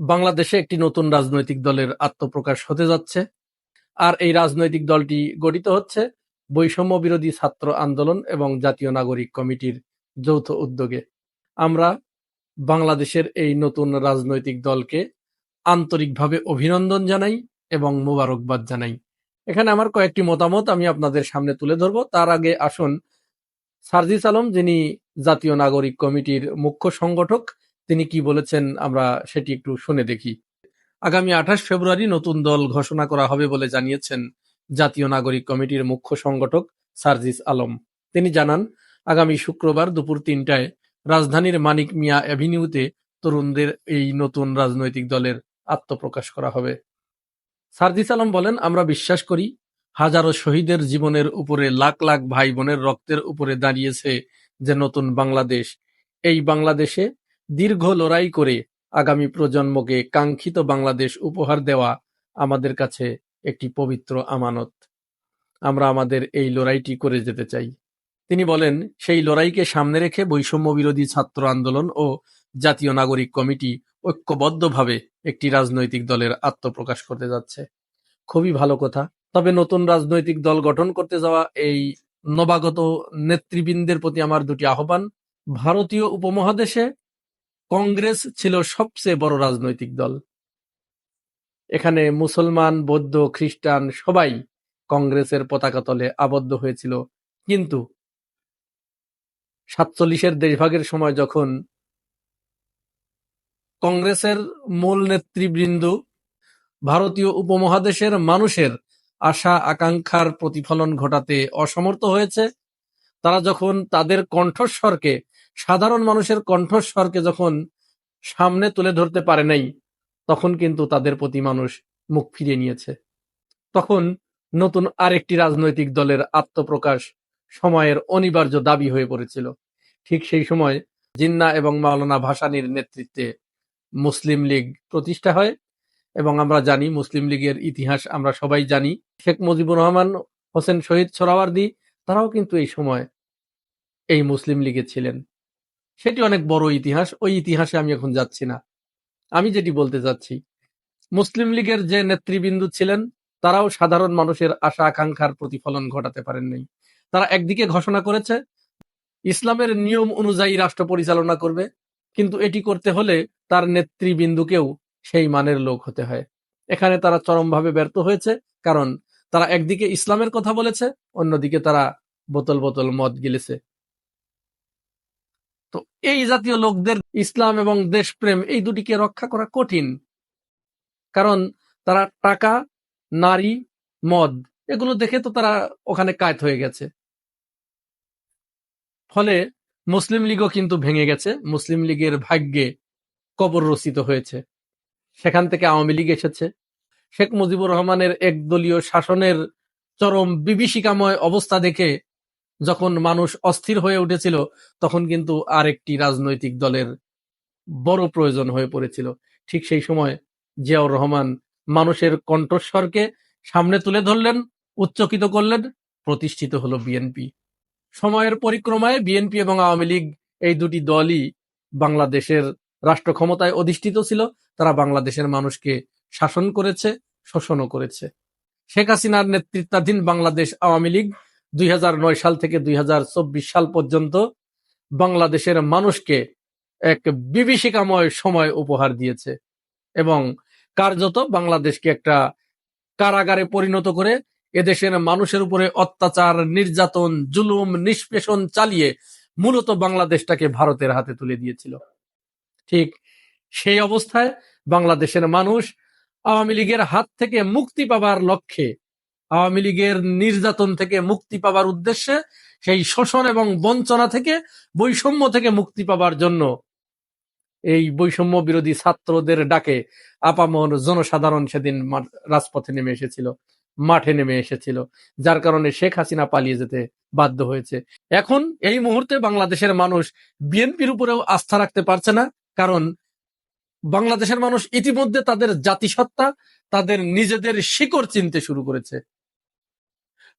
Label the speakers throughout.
Speaker 1: বাংলাদেশে একটি নতুন রাজনৈতিক দলের আত্মপ্রকাশ হতে যাচ্ছে। আর এই রাজনৈতিক দলটি গঠিত হচ্ছে বৈষম্য বিরোধী ছাত্র আন্দোলন এবং জাতীয় নাগরিক কমিটির যৌথ উদ্যোগে। আমরা বাংলাদেশের এই নতুন রাজনৈতিক দলকে আন্তরিকভাবে অভিনন্দন জানাই এবং মোবারকবাদ জানাই। এখানে আমার কয়েকটি মতামত আমি আপনাদের সামনে তুলে ধরব। তার আগে আসুন সার্জিস আলম, যিনি জাতীয় নাগরিক কমিটির মুখ্য সংগঠক। তিনি কি বলেছেন আমরা সেটি একটু শুনে দেখি। আগামী আঠাশ ফেব্রুয়ারি নতুন দল ঘোষণা করা হবে বলে জানিয়েছেন জাতীয় নাগরিক কমিটির মুখ্য সংগঠক সার্জিস আলম। তিনি জানান, আগামী শুক্রবার দুপুর তিনটায় রাজধানীর মানিক মিয়া অ্যাভিনিউতে তরুণদের এই নতুন রাজনৈতিক দলের আত্মপ্রকাশ করা হবে। সার্জিস আলম বলেন, আমরা বিশ্বাস করি, হাজারো শহীদের জীবনের উপরে লাখ লাখ ভাই বোনের রক্তের উপরে দাঁড়িয়েছে যে নতুন বাংলাদেশ। এই বাংলাদেশে দীর্ঘ লড়াই করে আগামী প্রজন্মকে কাঙ্ক্ষিত বাংলাদেশ উপহার দেওয়া আমাদের কাছে একটি পবিত্র আমানত। আমরা আমাদের এই লড়াইটি করে যেতে চাই। তিনি বলেন, সেই লড়াইকে সামনে রেখে বৈষম্য বিরোধী ছাত্র আন্দোলন ও জাতীয় নাগরিক কমিটি ঐক্যবদ্ধভাবে একটি রাজনৈতিক দলের আত্মপ্রকাশ করতে যাচ্ছে। খুবই ভালো কথা। তবে নতুন রাজনৈতিক দল গঠন করতে যাওয়া এই নবাগত নেতৃবৃন্দের প্রতি আমার দুটি আহ্বান। ভারতীয় উপমহাদেশে কংগ্রেস ছিল সবচেয়ে বড় রাজনৈতিক দল। এখানে মুসলমান, বৌদ্ধ, খ্রিস্টান সবাই কংগ্রেসের পতাকা তলে আবদ্ধ হয়েছিল। কিন্তু সাতচল্লিশের দেশভাগের সময় যখন কংগ্রেসের মূল নেতৃবৃন্দ ভারতীয় উপমহাদেশের মানুষের আশা, আকাঙ্ক্ষার প্রতিফলন ঘটাতে অসমর্থ হয়েছে, তারা যখন তাদের কণ্ঠস্বরকে সাধারণ মানুষের কণ্ঠস্বরকে যখন সামনে তুলে ধরতে পারে নাই, তখন কিন্তু তাদের প্রতি মানুষ মুখ ফিরিয়ে নিয়েছে। তখন নতুন আরেকটি রাজনৈতিক দলের আত্মপ্রকাশ সময়ের অনিবার্য দাবি হয়ে পড়েছিল। ঠিক সেই সময় জিন্না এবং মাওলানা ভাসানির নেতৃত্বে মুসলিম লীগ প্রতিষ্ঠা হয় এবং আমরা জানি, মুসলিম লীগের ইতিহাস আমরা সবাই জানি। শেখ মুজিবুর রহমান, হোসেন শহীদ সোরাওয়ার্দী তারাও কিন্তু এই সময় এই মুসলিম লীগে ছিলেন। সেটি অনেক বড় ইতিহাস, ওই ইতিহাসে আমি এখন যাচ্ছি না। আমি যেটি বলতে চাচ্ছি, মুসলিম লীগের যে নেতৃবৃন্দ ছিলেন, তারাও সাধারণ মানুষের আশা আকাঙ্ক্ষার প্রতিফলন ঘটাতে পারেননি। তারা একদিকে ঘোষণা করেছে, ইসলামের নিয়ম অনুযায়ী রাষ্ট্র পরিচালনা করবে, কিন্তু এটি করতে হলে তার নেতৃবৃন্দুকেও সেই মানের লোক হতে হয়। এখানে তারা চরমভাবে ব্যর্থ হয়েছে, কারণ তারা একদিকে ইসলামের কথা বলেছে, অন্যদিকে তারা বোতল বোতল মদ গিলেছে। তো এই জাতীয় লোকদের ইসলাম এবং দেশপ্রেম, এই দুটিকে রক্ষা করা কঠিন। কারণ তারা টাকা, নারী, মদ, এগুলো দেখে তো তারা ওখানে কায়ত হয়ে গেছে। ফলে মুসলিম লীগও কিন্তু ভেঙে গেছে। মুসলিম লীগের ভাগ্যে কবর রচিত হয়েছে। সেখান থেকে আওয়ামী লীগ এসেছে। শেখ মুজিবুর রহমানের একদলীয় শাসনের চরম বিভীষিকাময় অবস্থা দেখে যখন মানুষ অস্থির হয়ে উঠেছিল, তখন কিন্তু আরেকটি রাজনৈতিক দলের বড় প্রয়োজন হয়ে পড়েছিল। ঠিক সেই সময় জিয়াউর রহমান মানুষের কণ্ঠস্বরকে সামনে তুলে ধরলেন, উচ্চকিত করলেন, প্রতিষ্ঠিত হলো বিএনপি সময়ের পরিক্রমায় বিএনপি এবং আওয়ামী লীগ এই দুটি দলই বাংলাদেশের রাষ্ট্র ক্ষমতায় অধিষ্ঠিত ছিল। তারা বাংলাদেশের মানুষকে শাসন করেছে, শোষণও করেছে। শেখ হাসিনার নেতৃত্বাধীন বাংলাদেশ আওয়ামী লীগ দুই হাজার নয় সাল থেকে দুই হাজার চব্বিশ সাল পর্যন্ত বাংলাদেশের মানুষকে এক বিভীষিকাময় সময় উপহার দিয়েছে এবং কার্যত বাংলাদেশকে একটা কারাগারে পরিণত করে এদেশের মানুষের উপরে অত্যাচার, নির্যাতন, জুলুম, নিষ্পেষণ চালিয়ে মূলত বাংলাদেশটাকে ভারতের হাতে তুলে দিয়েছিল। ঠিক সেই অবস্থায় বাংলাদেশের মানুষ আওয়ামী লীগের হাত থেকে মুক্তি পাবার লক্ষ্যে আওয়ামী লীগের নির্যাতন থেকে মুক্তি পাবার উদ্দেশ্যে, সেই শোষণ এবং বঞ্চনা থেকে, বৈষম্য থেকে মুক্তি পাবার জন্য এই বৈষম্য বিরোধী ছাত্রদের ডাকে আপামর জনসাধারণ সেদিন রাজপথে নেমে এসেছিল, মাঠে নেমে এসেছিল, যার কারণে শেখ হাসিনা পালিয়ে যেতে বাধ্য হয়েছে। এখন এই মুহূর্তে বাংলাদেশের মানুষ বিএনপির উপরেও আস্থা রাখতে পারছে না, কারণ বাংলাদেশের মানুষ ইতিমধ্যে তাদের জাতিসত্তা, তাদের নিজেদের শিকড় চিনতে শুরু করেছে।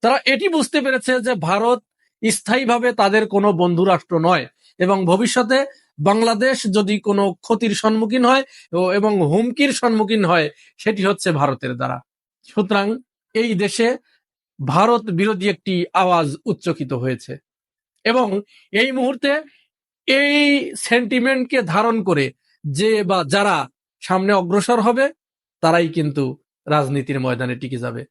Speaker 1: তারা এটি বুঝতে পেরেছে যে ভারত স্থায়ীভাবে তাদের কোনো বন্ধু রাষ্ট্র নয় এবং ভবিষ্যতে বাংলাদেশ যদি কোনো ক্ষতির সম্মুখীন হয় এবং হুমকির সম্মুখীন হয়, সেটি হচ্ছে ভারতের দ্বারা। সুতরাং এই দেশে ভারত বিরোধী একটি আওয়াজ উচ্চকিত হয়েছে এবং এই মুহূর্তে এই সেন্টিমেন্টকে ধারণ করে যে বা যারা সামনে অগ্রসর হবে, তারাই কিন্তু রাজনীতির ময়দানে টিকে যাবে।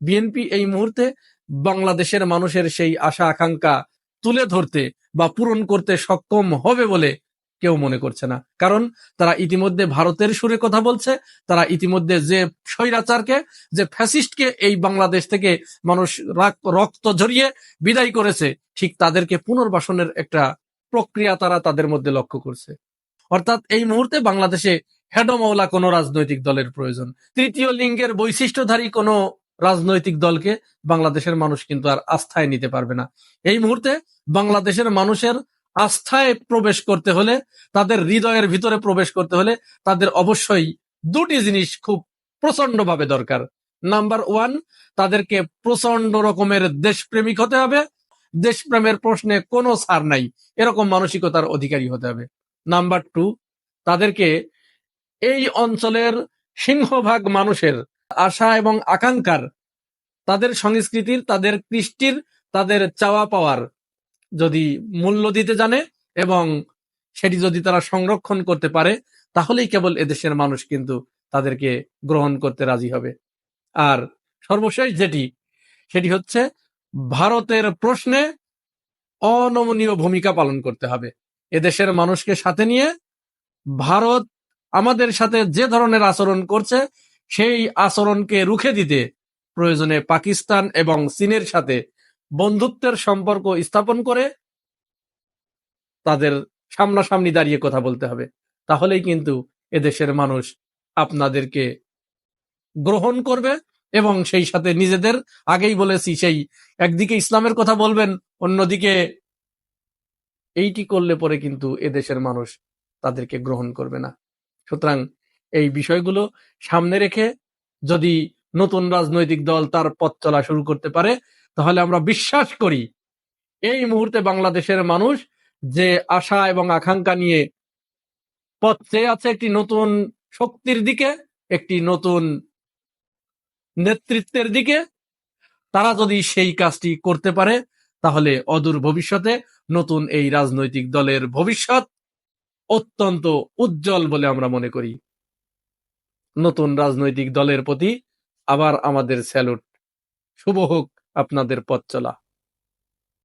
Speaker 1: বিএনপি এই মুহূর্তে বাংলাদেশের মানুষের সেই আশা, আকাঙ্ক্ষা তুলে ধরতে বা পূরণ করতে সক্ষম হবে বলে কেউ মনে করছে না। কারণ তারা ইতিমধ্যে ভারতের সুরে কথা বলছে, তারা ইতিমধ্যে যে স্বৈরাচারকে, যে ফ্যাসিস্টকে এই বাংলাদেশ থেকে মানুষ রাক- রক্ত ঝরিয়ে বিদায় করেছে, ঠিক তাদেরকে পুনর্বাসনের একটা প্রক্রিয়া তারা তাদের মধ্যে লক্ষ্য করছে। অর্থাৎ এই মুহূর্তে বাংলাদেশে হেডমৌলা কোনো রাজনৈতিক দলের প্রয়োজন। তৃতীয় লিঙ্গের বৈশিষ্ট্যধারী কোনো রাজনৈতিক দলকে বাংলাদেশের মানুষ কিন্তু আর আস্থায় নিতে পারবে না। এই মুহূর্তে বাংলাদেশের মানুষের আস্থায় প্রবেশ করতে হলে, তাদের হৃদয়ের ভিতরে প্রবেশ করতে হলে তাদের অবশ্যই দুটি জিনিস খুব প্রচন্ডভাবে দরকার। নাম্বার ওয়ান, তাদেরকে প্রচণ্ড রকমের দেশপ্রেমিক হতে হবে। দেশপ্রেমের প্রশ্নে কোনো ছাড় নাই। এরকম মানসিকতার অধিকারী হতে হবে। নাম্বার টু, তাদেরকে এই অঞ্চলের সিংহভাগ মানুষের আশা এবং আকাঙ্ক্ষার, তাদের সংস্কৃতির, তাদের কৃষ্টির, তাদের চাওয়া পাওয়ার যদি মূল্য দিতে জানে এবং সেটি যদি তারা সংরক্ষণ করতে পারে, তাহলেই কেবল এদেশের মানুষ কিন্তু তাদেরকে গ্রহণ করতে রাজি হবে। আর সর্বশেষ যেটি, সেটি হচ্ছে ভারতের প্রশ্নে অনমনীয় ভূমিকা পালন করতে হবে। এদেশের মানুষকে সাথে নিয়ে ভারত আমাদের সাথে যে ধরনের আচরণ করছে সেই আচরণকে রুখে দিতে প্রয়োজনে পাকিস্তান এবং চীনের সাথে বন্ধুত্বের সম্পর্ক স্থাপন করে তাদের সামনাসামনি দাঁড়িয়ে কথা বলতে হবে। তাহলেই কিন্তু এদেশের মানুষ আপনাদেরকে গ্রহণ করবে এবং সেই সাথে নিজেদের, আগেই বলেছি, সেই একদিকে ইসলামের কথা বলবেন, অন্যদিকে এইটি করলে পরে কিন্তু এদেশের মানুষ তাদেরকে গ্রহণ করবে না। সুতরাং এই বিষয়গুলো সামনে রেখে যদি নতুন রাজনৈতিক দল তার পথ চলা শুরু করতে পারে, তাহলে আমরা বিশ্বাস করি এই মুহূর্তে বাংলাদেশের মানুষ যে আশা এবং আকাঙ্ক্ষা নিয়ে পথ চেয়ে আছে একটি নতুন শক্তির দিকে, একটি নতুন নেতৃত্বের দিকে, তারা যদি সেই কাজটি করতে পারে, তাহলে অদূর ভবিষ্যতে নতুন এই রাজনৈতিক দলের ভবিষ্যৎ অত্যন্ত উজ্জ্বল বলে আমরা মনে করি। নতুন রাজনৈতিক দলের প্রতি আবার আমাদের স্যালুট। শুভ হোক আপনাদের পথ চলা